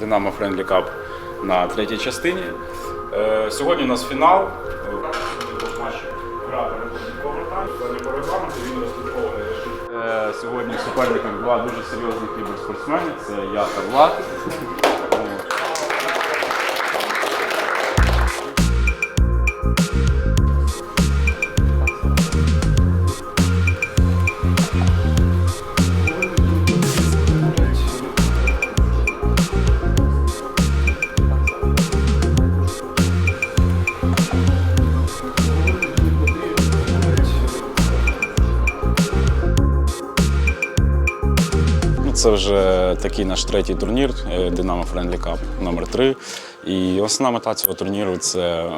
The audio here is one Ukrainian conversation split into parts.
Динамо Френдлі Кап на третій частині. Е, Сьогодні у нас фінал. Е, Сьогодні суперником два дуже серйозних кіберспортсмени. Це я та Влад. Це вже такий наш третій турнір е, Динамо Friendly Cup номер 3 І основна мета цього турніру це е,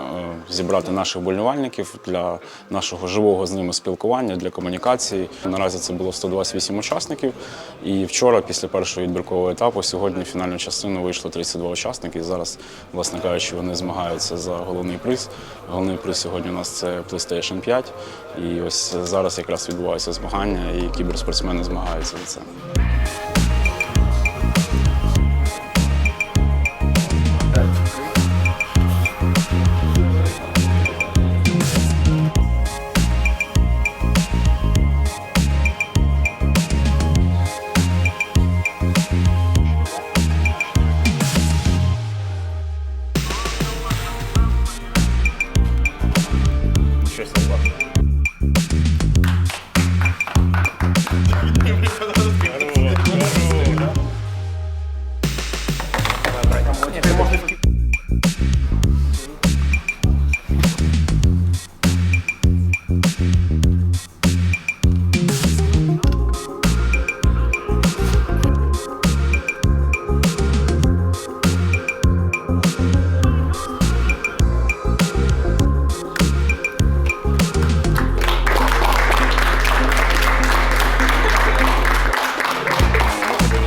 зібрати наших болівальників для нашого живого з ними спілкування, для комунікації. Наразі це було 128 учасників. І вчора, після першого відбіркового етапу, сьогодні в фінальну частину вийшло 32 учасники. І зараз, власне кажучи, вони змагаються за головний приз. Головний приз сьогодні у нас це PlayStation 5. І ось зараз якраз відбуваються змагання, і кіберспортсмени змагаються за це.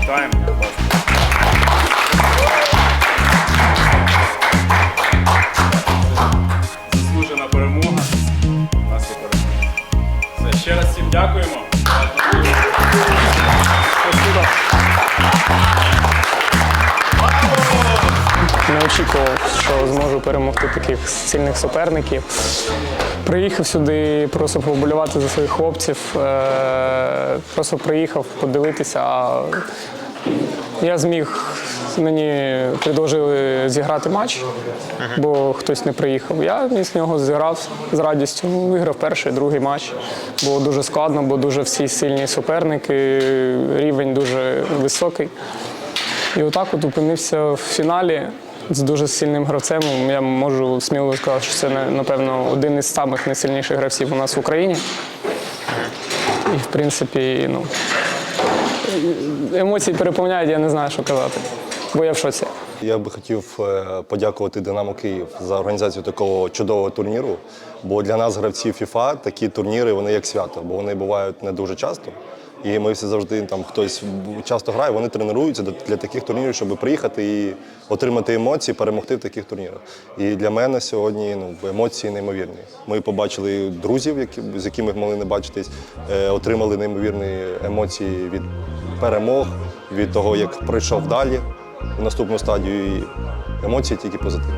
Вітаємо. Заслужена перемога. У нас є перемога. Все, ще раз всім дякуємо. Не очікував, що зможу перемогти таких сильних суперників. Приїхав сюди просто поболювати за своїх хлопців. е, Просто приїхав подивитися. А я зміг, мені предложили зіграти матч, бо хтось не приїхав. Я з нього зіграв з радістю. Виграв перший, другий матч. Було дуже складно, бо дуже всі сильні суперники, рівень дуже високий. І отак от опинився в фіналі з дуже сильним гравцем. Я можу сміло сказати, що це напевно один із самих найсильніших гравців у нас в Україні. І в принципі, ну емоції переповняють, я не знаю, що казати. Бо я в шоці. Я би хотів е, подякувати Динамо Київ за організацію такого чудового турніру. Бо для нас, гравців FIFA, такі турніри вони як свято, бо вони бувають не дуже часто. І ми всі завжди там хтось часто грає, вони тренуються для- таких турнірів, щоб приїхати і отримати емоції, перемогти в таких турнірах. І для мене сьогодні ну, емоції неймовірні. Ми побачили друзів, які, з якими могли не бачитись, е, отримали неймовірні емоції від перемог, від того, як пройшов далі у наступну стадію. І емоції тільки позитивні.